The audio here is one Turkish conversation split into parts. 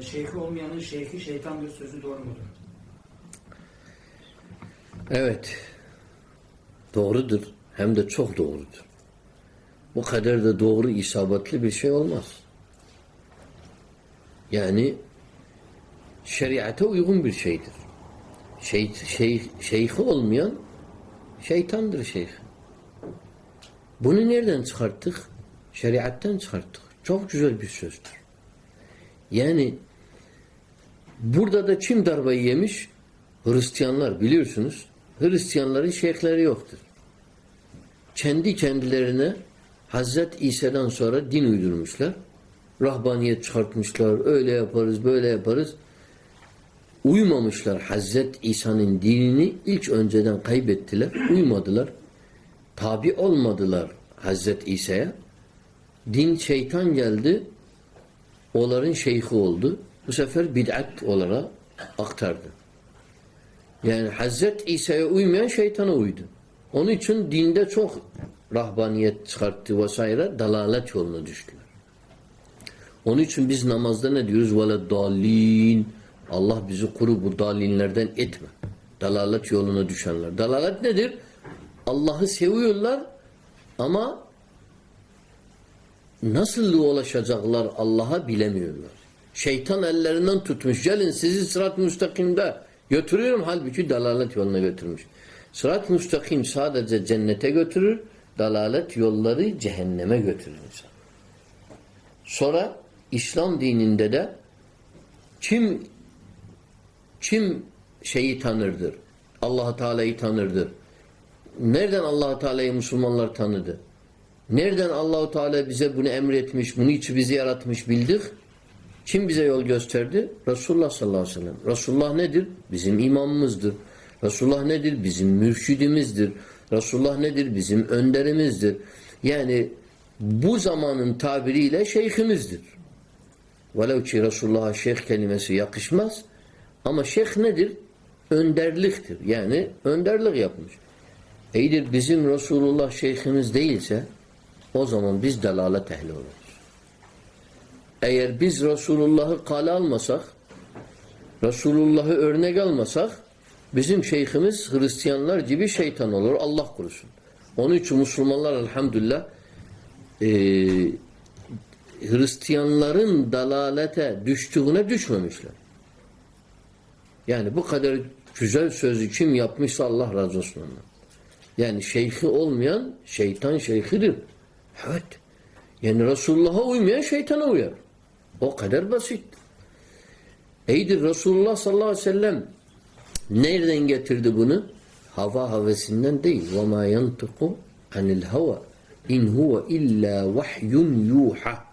Şeyhi olmayanın şeyhi şeytandır sözü doğru mudur? Evet. Doğrudur. Hem de çok doğrudur. Bu kadar da doğru isabetli bir şey olmaz. Yani şeriata uygun bir şeydir. Şey, şey, şeyhi olmayan şeytandır şeyh. Bunu nereden çıkarttık? Şeriattan çıkarttık. Çok güzel bir sözdür. Yani burada da kim darbayı yemiş? Hristiyanlar biliyorsunuz. Hristiyanların şeyhleri yoktur. Kendi kendilerine Hazret İsa'dan sonra din uydurmuşlar. Rahbaniyet çıkartmışlar. Öyle yaparız, böyle yaparız. Uymamışlar Hazret İsa'nın dinini ilk önceden kaybettiler. Uymadılar. Tabi olmadılar Hazret İsa'ya. Din şeytan geldi. Onların şeyhi oldu. Bu sefer bid'at olarak aktardı. Yani Hazret İsa'ya uymayan şeytana uydu. Onun için dinde çok rahbaniyet çıkarttı vesaire dalalet yoluna düştüler. Onun için biz namazda ne diyoruz? Vele dalin. Allah bizi kuru bu dalinlerden etme. Dalalet yoluna düşenler. Dalalet nedir? Allah'ı seviyorlar ama nasıl ulaşacaklar Allah'a bilemiyorlar. Şeytan ellerinden tutmuş. Gelin sizi sırat-ı müstakimde götürüyorum. Halbuki dalalet yoluna götürmüş. Sırat-ı müstakim sadece cennete götürür. Dalalet yolları cehenneme götürür insan. Sonra İslam dininde de kim kim şeyi tanırdır? Allah Teala'yı tanırdır. Nereden Allah Teala'yı Müslümanlar tanıdı? Nereden Allahu Teala bize bunu emretmiş, bunu için bizi yaratmış bildik? Kim bize yol gösterdi? Resulullah sallallahu aleyhi ve sellem. Resulullah nedir? Bizim imamımızdır. Resulullah nedir? Bizim mürşidimizdir. Resulullah nedir? Bizim önderimizdir. Yani bu zamanın tabiriyle şeyhimizdir. Velev ki Resulullah'a şeyh kelimesi yakışmaz. Ama şeyh nedir? Önderliktir. Yani önderlik yapmış. İyidir bizim Resulullah şeyhimiz değilse o zaman biz delalet ehli oluruz. Eğer biz Resulullah'ı kale almasak Resulullah'ı örnek almasak bizim şeyhimiz Hristiyanlar gibi şeytan olur. Allah korusun. Onun için Müslümanlar elhamdülillah e, Hristiyanların dalalete düştüğüne düşmemişler. Yani bu kadar güzel sözü kim yapmışsa Allah razı olsun ondan. Yani şeyhi olmayan şeytan şeyhidir. Evet. Yani Resulullah'a uymayan şeytana uyar. O kadar basit. Eydir Resulullah sallallahu aleyhi ve sellem nereden getirdi bunu? Hava havesinden değil. وَمَا يَنْتِقُ عَنِ الْهَوَى اِنْ هُوَ اِلَّا وَحْيٌ yuha.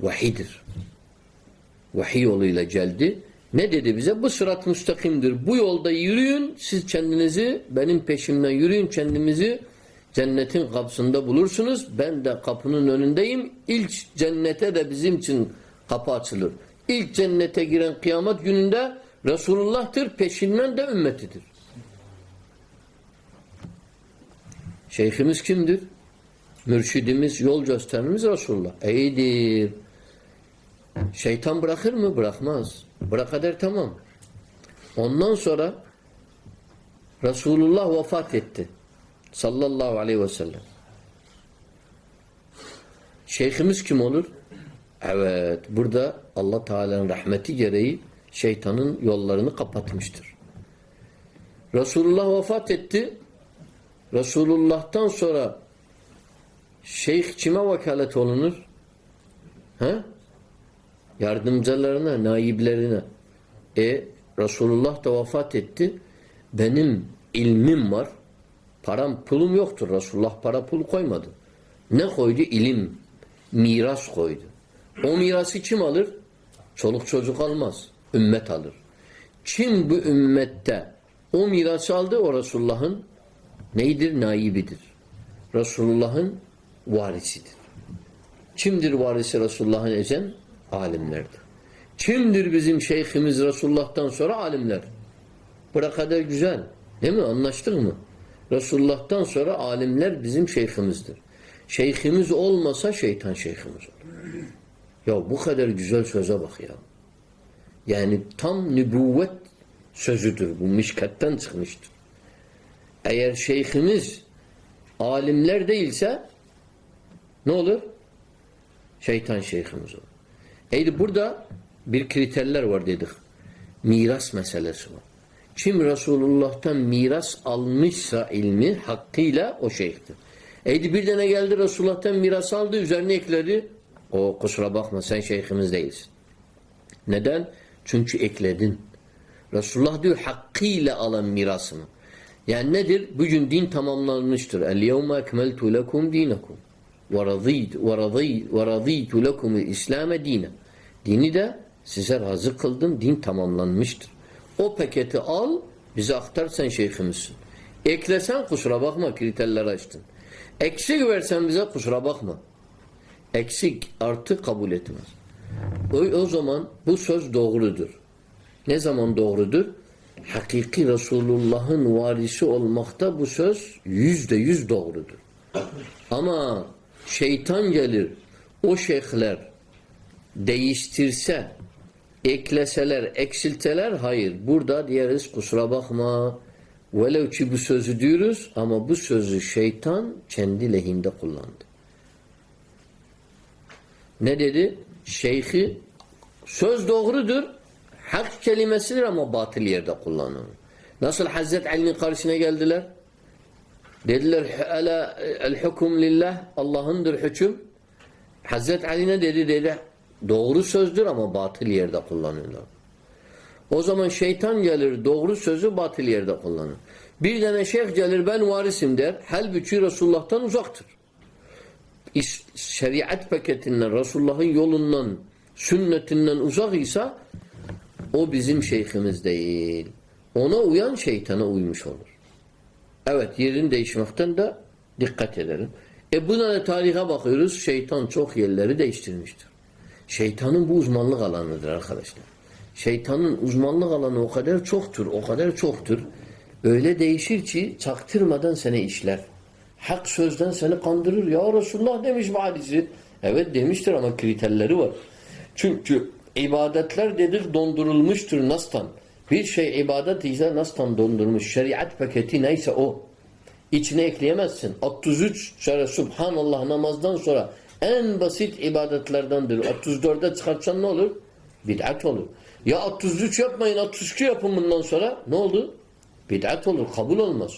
Vahidir. Vahiy yoluyla geldi. Ne dedi bize? Bu sırat müstakimdir. Bu yolda yürüyün. Siz kendinizi benim peşimden yürüyün. Kendimizi cennetin kapısında bulursunuz. Ben de kapının önündeyim. İlk cennete de bizim için kapı açılır. İlk cennete giren kıyamet gününde Resulullah'tır. Peşinden de ümmetidir. Şeyhimiz kimdir? Mürşidimiz, yol gösterimiz Resulullah. İyidir. Şeytan bırakır mı? Bırakmaz. Bırak eder tamam. Ondan sonra Resulullah vefat etti. Sallallahu aleyhi ve sellem. Şeyhimiz kim olur? Evet. Burada Allah Teala'nın rahmeti gereği şeytanın yollarını kapatmıştır. Resulullah vefat etti. Resulullah'tan sonra şeyh kime vekalet olunur? He? Yardımcılarına, naiblerine. E Resulullah da vefat etti. Benim ilmim var. Param, pulum yoktur. Resulullah para pul koymadı. Ne koydu? İlim. Miras koydu. O mirası kim alır? Çoluk çocuk almaz. Ümmet alır. Kim bu ümmette o mirası aldı? O Resulullah'ın neydir? Naibidir. Resulullah'ın varisidir. Kimdir varisi Resulullah'ın ezen? Alimlerdir. Kimdir bizim şeyhimiz Resulullah'tan sonra? Alimler. Bura kadar güzel. Değil mi? Anlaştık mı? Resulullah'tan sonra alimler bizim şeyhimizdir. Şeyhimiz olmasa şeytan şeyhimiz olur. Ya bu kadar güzel söze bak ya. Yani tam nübüvvet sözüdür. Bu mişkatten çıkmıştır. Eğer şeyhimiz alimler değilse ne olur? Şeytan şeyhimiz olur. Eydi burada bir kriterler var dedik. Miras meselesi var. Kim Resulullah'tan miras almışsa ilmi hakkıyla o şeyhtir. Eydi bir tane geldi Resulullah'tan miras aldı üzerine ekledi. O kusura bakma sen şeyhimiz değilsin. Neden? Çünkü ekledin. Resulullah diyor hakkıyla alan mirasını. Yani nedir? Bugün din tamamlanmıştır. El yevme ekmeltu lekum dinakum ve radîtu lekum İslam'e dine. Dini de size razı kıldım. Din tamamlanmıştır. O paketi al, bize aktar sen şeyhimizsin. Eklesen kusura bakma kriterler açtın. Eksik versen bize kusura bakma. Eksik artı kabul etmez. O, o zaman bu söz doğrudur. Ne zaman doğrudur? Hakiki Resulullah'ın varisi olmakta bu söz yüzde yüz doğrudur. Ama şeytan gelir, o şeyhler değiştirse, ekleseler, eksilteler hayır. Burada diyeriz kusura bakma. Velev ki bu sözü diyoruz ama bu sözü şeytan kendi lehinde kullandı. Ne dedi? Şeyhi söz doğrudur. Hak kelimesidir ama batıl yerde kullanılır. Nasıl Hazreti Ali'nin karşısına geldiler? Dediler el hukum lillah Allah'ındır hüküm. Hazreti Ali ne dedi? Dedi doğru sözdür ama batıl yerde kullanıyorlar. O zaman şeytan gelir doğru sözü batıl yerde kullanır. Bir tane şeyh gelir ben varisim der. Halbuki Resulullah'tan uzaktır. Şeriat paketinden, Resulullah'ın yolundan, sünnetinden uzak ise o bizim şeyhimiz değil. Ona uyan şeytana uymuş olur. Evet yerin değişmekten de dikkat edelim. E buna da tarihe bakıyoruz. Şeytan çok yerleri değiştirmiştir. Şeytanın bu uzmanlık alanıdır arkadaşlar. Şeytanın uzmanlık alanı o kadar çoktur, o kadar çoktur. Öyle değişir ki çaktırmadan seni işler. Hak sözden seni kandırır. Ya Resulullah demiş bu hadisi. Evet demiştir ama kriterleri var. Çünkü ibadetler dedik dondurulmuştur nastan. Bir şey ibadet ise nastan dondurmuş. Şeriat paketi neyse o. İçine ekleyemezsin. 33 kere Subhanallah namazdan sonra en basit ibadetlerdendir. 34'e çıkartsan ne olur? Bid'at olur. Ya 33 yapmayın 32 yapın bundan sonra ne oldu? Bid'at olur. Kabul olmaz.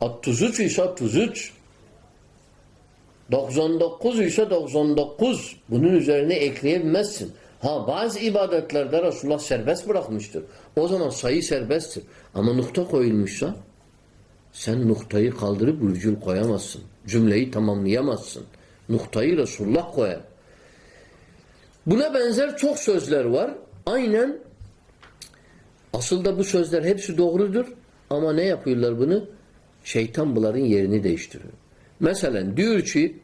33 ise 33. 99 ise 99. Bunun üzerine ekleyemezsin. Ha bazı ibadetlerde Resulullah serbest bırakmıştır. O zaman sayı serbesttir. Ama nokta koyulmuşsa sen noktayı kaldırıp virgül koyamazsın. Cümleyi tamamlayamazsın. Noktayı Resulullah koyar. Buna benzer çok sözler var. Aynen aslında bu sözler hepsi doğrudur. Ama ne yapıyorlar bunu? Şeytan bunların yerini değiştiriyor. Mesela diyor ki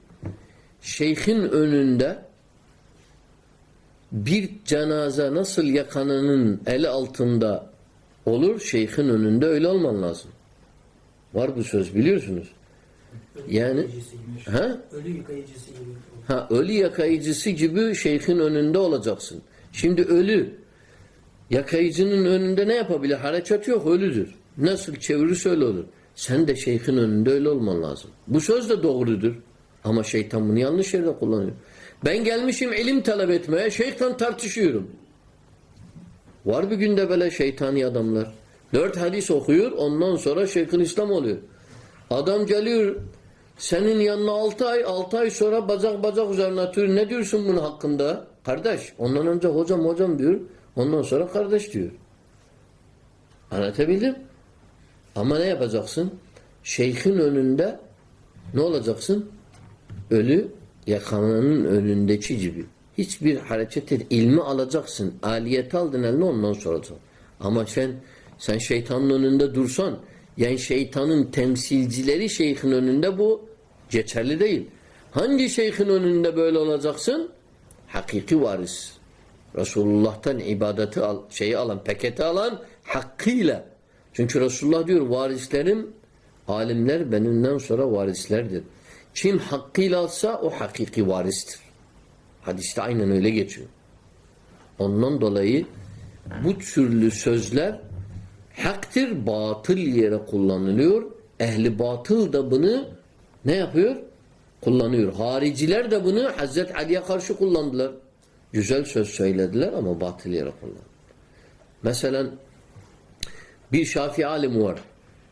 şeyhin önünde bir cenaze nasıl yakanının eli altında olur, şeyhin önünde öyle olman lazım. Var bu söz biliyorsunuz. Yani ha? Ölü yıkayıcısı gibi. Ha ölü yakayıcısı gibi şeyhin önünde olacaksın. Şimdi ölü yakayıcının önünde ne yapabilir? Hareket yok ölüdür. Nasıl çevirirse öyle olur. Sen de şeyhin önünde öyle olman lazım. Bu söz de doğrudur. Ama şeytan bunu yanlış yerde kullanıyor. Ben gelmişim ilim talep etmeye, şeytan tartışıyorum. Var bir günde böyle şeytani adamlar. Dört hadis okuyor, ondan sonra Şeyhül İslam oluyor. Adam geliyor, senin yanına altı ay, altı ay sonra bacak bacak üzerine atıyor. Ne diyorsun bunun hakkında? Kardeş. Ondan önce hocam hocam diyor. Ondan sonra kardeş diyor. Anlatabildim? Ama ne yapacaksın? Şeyhin önünde ne olacaksın? Ölü yakananın önündeki gibi. Hiçbir hareket et. ilmi alacaksın. Aliyeti aldın eline ondan soracaksın. Ama sen sen şeytanın önünde dursan yani şeytanın temsilcileri şeyhin önünde bu geçerli değil. Hangi şeyhin önünde böyle olacaksın? Hakiki varis. Resulullah'tan ibadeti al, şeyi alan, paketi alan hakkıyla. Çünkü Resulullah diyor varislerim, alimler benimden sonra varislerdir. Kim hakkıyla alsa o hakiki varistir. Hadiste aynen öyle geçiyor. Ondan dolayı bu türlü sözler haktır, batıl yere kullanılıyor. Ehli batıl da bunu ne yapıyor? Kullanıyor. Hariciler de bunu Hazreti Ali'ye karşı kullandılar. Güzel söz söylediler ama batıl yere kullandılar. Mesela bir Şafii alim var.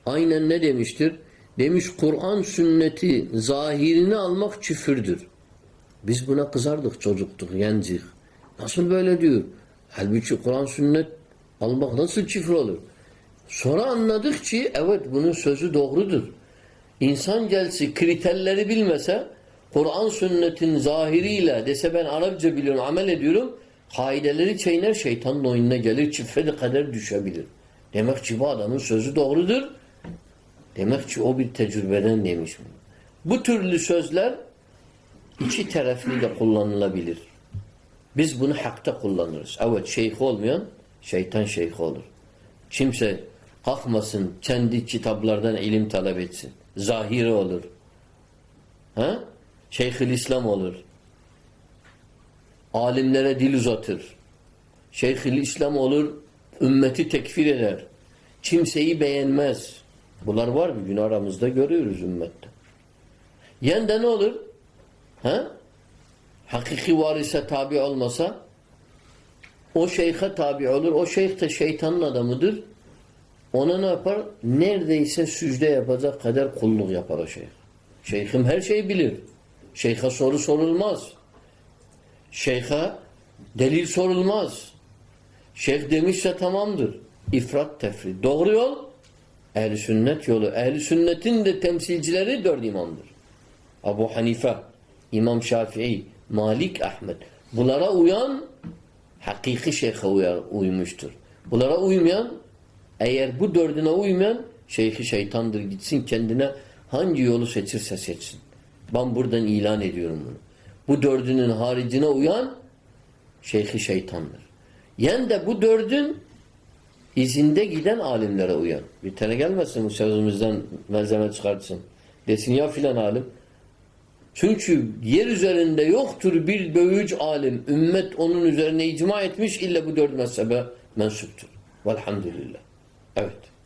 Aynen ne demiştir? Demiş Kur'an sünneti zahirini almak küfürdür. Biz buna kızardık çocuktuk, gencik. Nasıl böyle diyor? Halbuki Kur'an sünnet almak nasıl küfür olur? Sonra anladık ki evet bunun sözü doğrudur. İnsan gelse kriterleri bilmese Kur'an sünnetin zahiriyle dese ben Arapça biliyorum, amel ediyorum kaideleri çiğner şeytanın oyununa gelir çifre kadar düşebilir. Demek ki bu adamın sözü doğrudur. Demek ki o bir tecrübeden demiş. Bu türlü sözler iki taraflı da kullanılabilir. Biz bunu hakta kullanırız. Evet şeyh olmayan şeytan şeyh olur. Kimse kalkmasın kendi kitaplardan ilim talep etsin. Zahiri olur. Ha? Şeyhül İslam olur. Alimlere dil uzatır. Şeyhül İslam olur, ümmeti tekfir eder. Kimseyi beğenmez. Bunlar var bir gün aramızda görüyoruz ümmette. Yende ne olur? Ha? Hakiki varise tabi olmasa o şeyhe tabi olur. O şeyh de şeytanın adamıdır. Ona ne yapar? Neredeyse sücde yapacak kadar kulluk yapar o şeyh. Şeyhim her şeyi bilir. Şeyhe soru sorulmaz. Şeyhe delil sorulmaz. Şeyh demişse tamamdır. İfrat tefrit. Doğru yol ehli sünnet yolu. Ehli sünnetin de temsilcileri dört imamdır. Abu Hanife, İmam Şafii, Malik Ahmet. Bunlara uyan hakiki şeyhe uymuştur. Bunlara uymayan eğer bu dördüne uymayan şeyhi şeytandır gitsin kendine hangi yolu seçirse seçsin. Ben buradan ilan ediyorum bunu. Bu dördünün haricine uyan şeyhi şeytandır. Yen de bu dördün izinde giden alimlere uyan. Bir tane gelmesin bu sözümüzden malzeme çıkartsın. Desin ya filan alim. Çünkü yer üzerinde yoktur bir böyüc alim. Ümmet onun üzerine icma etmiş illa bu dört mezhebe mensuptur. Velhamdülillah. Evet.